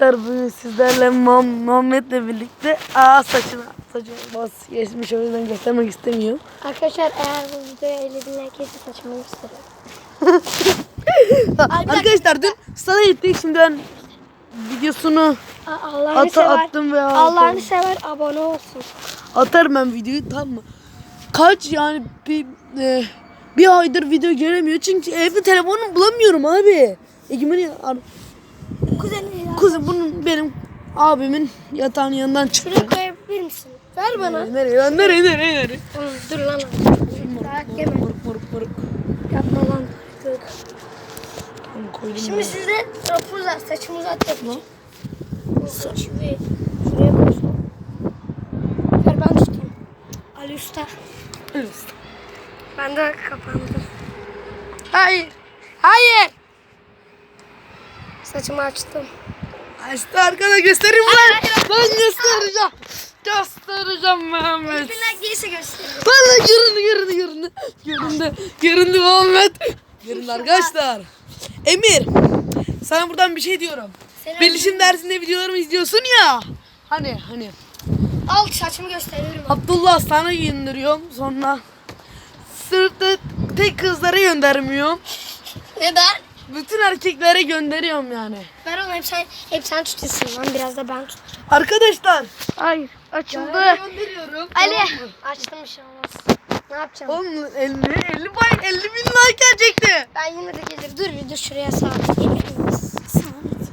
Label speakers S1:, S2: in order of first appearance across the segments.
S1: Bugün sizlerle Muham- Muhammed'le birlikte aa saçına saçına bas geçmiş o yüzden göstermek istemiyorum.
S2: Arkadaşlar eğer bu videoya 50 bin like gelirse saçımı gösteririm.
S1: Arkadaşlar dün sana gittik şimdi ben videosunu
S2: Allah'ını sever.
S1: attım ve
S2: Allah'ını sever abone olsun.
S1: atarım ben videoyu tamam mı? Kaç yani bir e, bir aydır video gelemiyor çünkü evde telefonumu bulamıyorum abi. Egemen'in
S2: Kuzenim ya.
S1: kuzum bunun benim abimin yatağının yanından çıktı.
S2: Şuraya koyabilir misin? Ver bana.
S1: Nereye lan nereye nereye nereye?
S2: Oğlum, dur lan. Dayak yeme.
S1: Moruk moruk moruk.
S2: Yapma lan. Dur.
S1: Koydum
S2: Şimdi
S1: ben.
S2: size rapor saçımı uzat yapacağım. Saçımı şuraya koysun. Ver ben tutayım. Ali Usta.
S1: Evet.
S2: Ben de kapandım. Hayır. Hayır. Saçımı açtım.
S1: İşte arkada göstereyim lan. Ben göstereceğim. Göstereceğim Mehmet.
S2: Binler giysi gösteriyor.
S1: Valla göründü göründü göründü. Göründü. Göründü Muhammed. Göründü arkadaşlar. Emir. Sana buradan bir şey diyorum.
S2: Selam.
S1: Bilişim dersinde videolarımı izliyorsun ya. Hani hani.
S2: Al saçımı gösteriyorum.
S1: Abdullah sana gönderiyorum. Sonra sınıfta tek kızlara göndermiyorum.
S2: Neden?
S1: Bütün erkeklere gönderiyorum yani.
S2: Ver oğlum hep sen, hep sen tutuyorsun lan biraz da ben tut.
S1: Arkadaşlar.
S2: Hayır açıldı.
S1: Gönderiyorum.
S2: Ali.
S1: Tamam?
S2: Açtım bir şey olmaz. Ne yapacağım?
S1: Oğlum 50 50 bay 50 bin like gelecekti.
S2: Ben yine de gelir. Dur bir dur şuraya sabit. Sabit.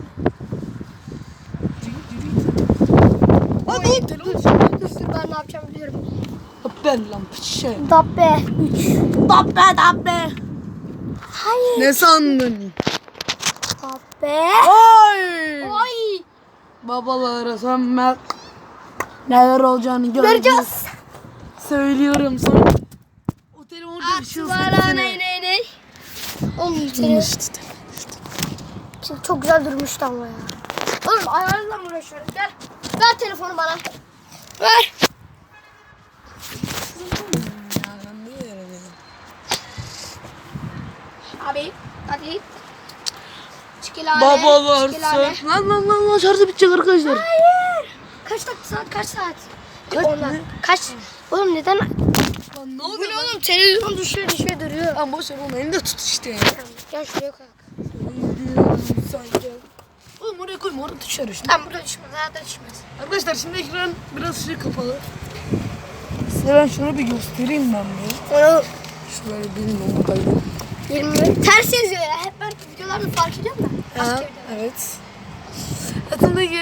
S1: Hadi oğlum telefon.
S2: Dur dur ben ne yapacağım biliyorum.
S1: Ben lan şey.
S2: Dabbe. 3.
S1: Dabbe dabbe.
S2: Hayır.
S1: Ne sandın?
S2: Dabbe.
S1: Ay.
S2: Ay.
S1: Babalara sönmez. Neler olacağını göreceğiz.
S2: Göreceğiz.
S1: Söylüyorum sana. O telefonu ışığı
S2: Atlara ney ney ney. Oğlum seni Şimdi çok güzel durmuştu ama ya. Oğlum ayarlarla uğraşıyorum? Gel. Ver telefonu bana. Ver. Abi. Hadi. Çikilale.
S1: Babalar
S2: çikilale.
S1: sön. Lan lan lan lan şarjı bitecek arkadaşlar.
S2: Hayır. Kaç dakika saat? Kaç saat?
S1: Kaç?
S2: Kaç? Oğlum neden?
S1: Lan ne
S2: Bu
S1: oluyor
S2: oğlum? Televizyon düşüyor düşüyor duruyor.
S1: Lan boş ver oğlum elinde tut işte.
S2: Gel şuraya koy.
S1: Sanki. Oğlum oraya koyma orada düşer şimdi.
S2: Tam burada düşmez. Hayatta düşmez.
S1: Arkadaşlar şimdi ekran biraz ışığı kapalı. Size ben şunu bir göstereyim ben bir.
S2: Onu
S1: Şöyle bilmiyorum buradaydı.
S2: 20 ters yazıyor ya. Hep ben videolarda fark ediyorum da.
S1: Ha, evet. Hatırındaki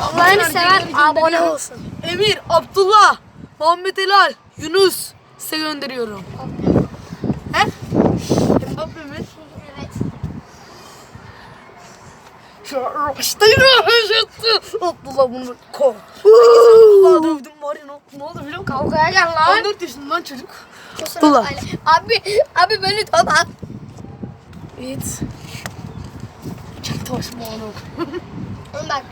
S2: Allah'ını sever abone olsun.
S1: Emir, Abdullah, Muhammed Elal, Yunus size gönderiyorum. He? Mbappe mi?
S2: Evet.
S1: İşte yürüyorsun. Abdullah bunu ko. Abdullah dövdüm var ya ne- oldu biliyor musun?
S2: Kavgaya gel lan.
S1: 14 yaşından çocuk.
S2: O sırada
S1: Abdullah.
S2: aile- Abi, abi beni tamam.
S1: Evet. Çek taşma oğlum.
S2: Oğlum bak.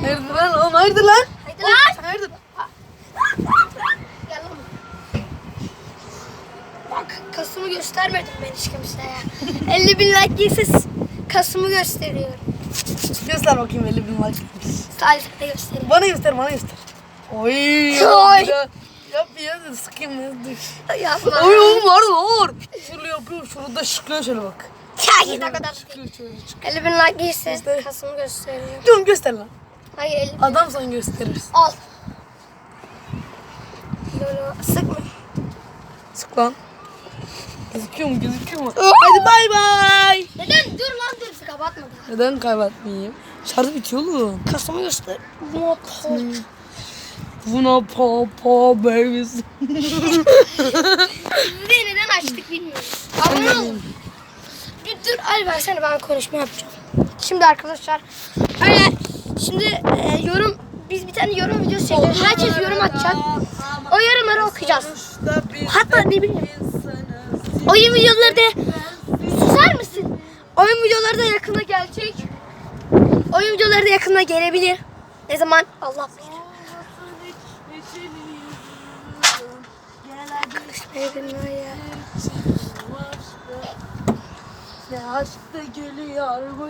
S1: Hayırdır lan oğlum hayırdır lan?
S2: Haydi lan.
S1: Hayırdır?
S2: Gel lan. Bak kasımı göstermedim ben hiç kimseye. 50 bin like gelirse kasımı gösteriyorum.
S1: Göster bakayım 50 bin like.
S2: Salih de göstereyim.
S1: Bana göster bana göster. Oy.
S2: Oy.
S1: Ya, yap ya da sıkayım ya. dur.
S2: Yapma.
S1: Oy oğlum var var. Şöyle yapıyor şurada şıklıyor şöyle bak.
S2: Ya o kadar.
S1: Şıklıyor şöyle şıklıyor.
S2: 50 bin like
S1: Göster.
S2: kasımı gösteriyorum.
S1: Diyorum göster lan.
S2: Hayır 50 bin.
S1: Adam sana gösterirsin.
S2: Al. Lolo sıkma.
S1: Sık lan. Gözüküyor mu gözüküyor mu? Hadi bay bay.
S2: Neden? Dur lan dur kapatma daha.
S1: Neden kaybetmeyeyim? Şarj bitiyor oğlum.
S2: Kasımı göster. Not hold.
S1: Buna pa pa babies.
S2: Ve neden açtık bilmiyoruz. Abone olun. Bir dur Ali versene ben konuşma yapacağım. Şimdi arkadaşlar öyle şimdi e, yorum biz bir tane yorum videosu çekeceğiz. Herkes yorum atacak. O yorumları okuyacağız. Hatta ne bileyim. Oyun videoları da? Oyun videoları da yakında gelecek. Oyun videoları da yakında gelebilir. Ne zaman? Allah bilir.
S1: Ne aşk da geliyor bu